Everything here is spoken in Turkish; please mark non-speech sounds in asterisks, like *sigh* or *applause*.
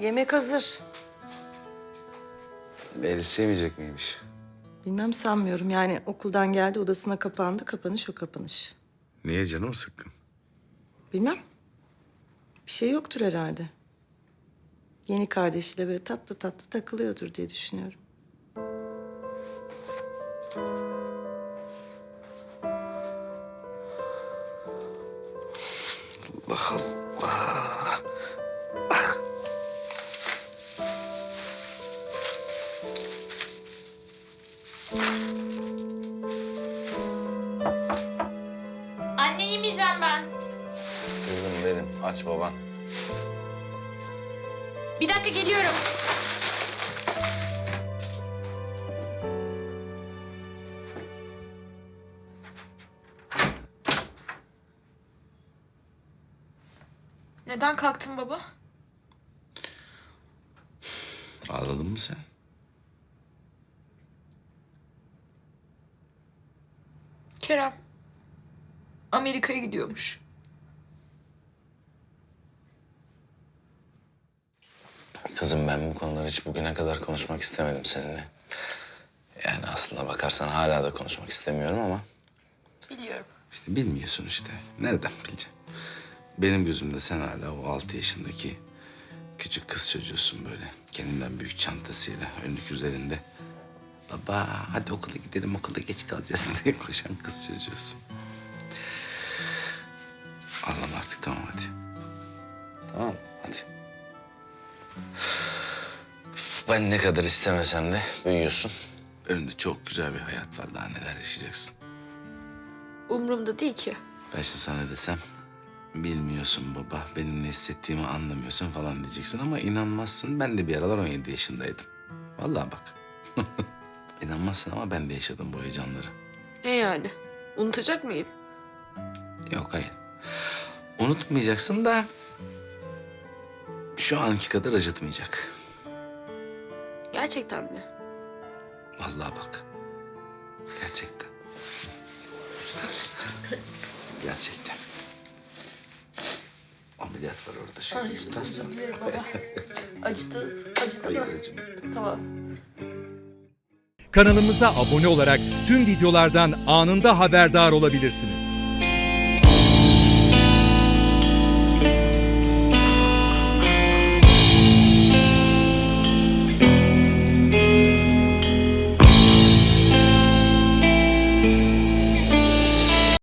Yemek hazır. Melis yemeyecek miymiş? Bilmem sanmıyorum. Yani okuldan geldi odasına kapandı. Kapanış o kapanış. Niye canım sıkkın? Bilmem. Bir şey yoktur herhalde. Yeni kardeşiyle böyle tatlı tatlı takılıyordur diye düşünüyorum. Allah Allah. Yemeyeceğim ben. Kızım benim aç baban. Bir dakika geliyorum. Neden kalktın baba? Ağladın mı sen? Kerem. Amerika'ya gidiyormuş. Kızım ben bu konuları hiç bugüne kadar konuşmak istemedim seninle. Yani aslında bakarsan hala da konuşmak istemiyorum ama Biliyorum. işte bilmiyorsun işte. Nereden bileceksin? Benim gözümde sen hala o altı yaşındaki küçük kız çocuğusun böyle. Kendinden büyük çantasıyla önlük üzerinde. Baba hadi okula gidelim okula geç kalacağız *laughs* diye koşan kız çocuğusun. Ben ne kadar istemesem de büyüyorsun. Önünde çok güzel bir hayat var. Daha neler yaşayacaksın. Umurumda değil ki. Ben şimdi sana desem bilmiyorsun baba. Benim ne hissettiğimi anlamıyorsun falan diyeceksin ama inanmazsın. Ben de bir aralar 17 yaşındaydım. Vallahi bak. *laughs* İnanmazsın ama ben de yaşadım bu heyecanları. Ne yani? Unutacak mıyım? Yok hayır. Unutmayacaksın da şu anki kadar acıtmayacak. Gerçekten mi? Vallahi bak. Gerçekten. Gerçekten. Ameliyat var orada şöyle tutarsan. Biliyorum baba. *laughs* Acıdı. Acıdı Hayır mı? acımadı. Tamam. Kanalımıza abone olarak tüm videolardan anında haberdar olabilirsiniz.